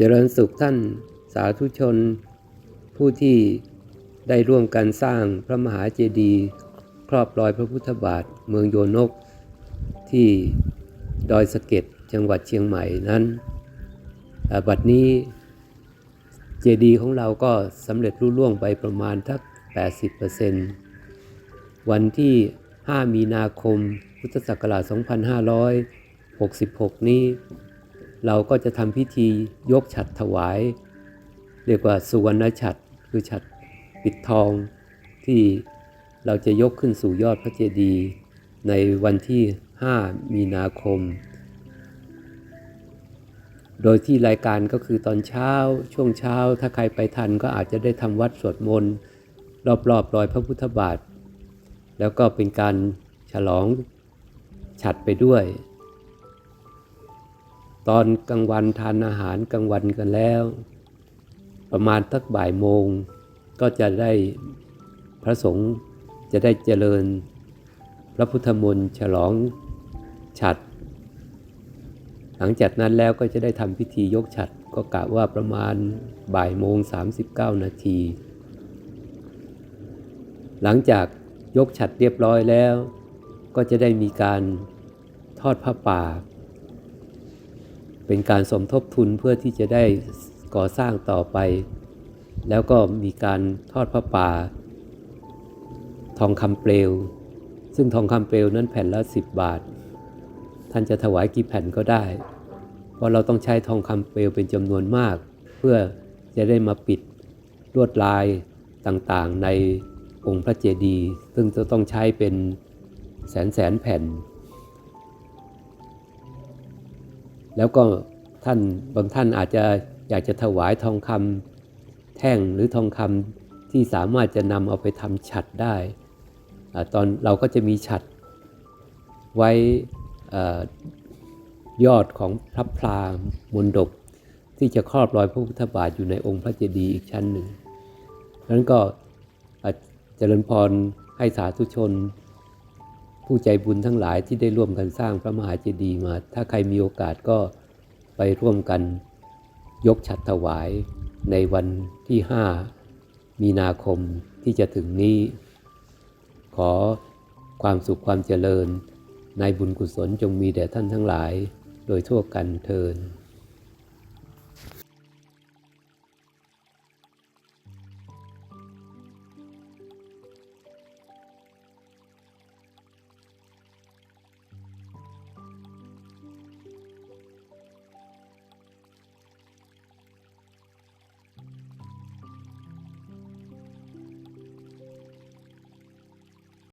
เจริญสุขท่านสาธุชน ผู้ที่ได้ร่วมกันสร้างพระมหาเจดีย์ครอบรอยพระพุทธบาทเมืองโยนก ที่ดอยสะเก็ดจังหวัดเชียงใหม่นั้นบัดนี้เจดีย์ของเราก็สำเร็จรุ่ล่วงไปประมาณทัก 80%วันที่ 5 มีนาคมพุทธศักราช 2566 นี้ เราก็จะทำพิธียกฉัดถวาย เรียกว่าสุวรรณฉัดคือฉัดปิดทอง ที่เราจะยกขึ้นสู่ยอดพระเจดีย์ในวันที่ 5 มีนาคม โดยที่รายการก็คือตอนเช้าช่วงเช้า ถ้าใครไปทันก็อาจจะได้ทำวัดสวดมนต์รอบๆรอยพระพุทธบาท แล้วก็เป็นการฉลองฉัดไปด้วย ตอนกลางวันทานอาหารกลางวันกันแล้ว ประมาณสักบ่ายโมง ก็จะได้พระสงฆ์จะได้เจริญ พระพุทธมนต์ฉลองฉัด หลังจากนั้นแล้วก็จะได้ทำพิธียกฉัดก็กะว่าประมาณบ่ายโมง 39 นาที หลังจากยกฉัดเรียบร้อยแล้ว ก็จะได้มีการทอดผ้าป่า เป็นการสมทบทุนเพื่อที่จะได้ก่อสร้างต่อไป แล้วก็มีการทอดผ้าป่า ทองคำเปลว ซึ่งทองคำเปลวนั้นแผ่นละ 10 บาท ท่านจะถวายกี่แผ่นก็ได้ เพราะเราต้องใช้ทองคำเปลวเป็นจำนวนมาก เพื่อจะได้มาปิดลวดลายต่างๆ ในองค์พระเจดีย์ซึ่งจะต้องใช้เป็นแสนแสนแผ่น แล้วก็ท่านบางท่านอาจจะอยากจะถวายทองคำแท่งหรือทองคำที่สามารถจะนำเอาไปทำฉัดได้ ตอนเราก็จะมีฉัดไว้อ่ยอดของพระพลามนดบที่จะครอบรอยพระพุทธบาทอยู่ในองค์พระเจดีย์อีกชั้นหนึ่งนั้นก็เจริญพรให้สาธุชน ผู้ใจบุญทั้งหลายที่ได้ร่วมกันสร้างพระมหาเจดีย์มา ถ้าใครมีโอกาสก็ไปร่วมกันยกฉัดถวายในวันที่ 5 มีนาคมที่จะถึงนี้ ขอความสุขความเจริญ ในบุญกุศลจงมีแด่ท่านทั้งหลาย โดยทั่วกันเทิน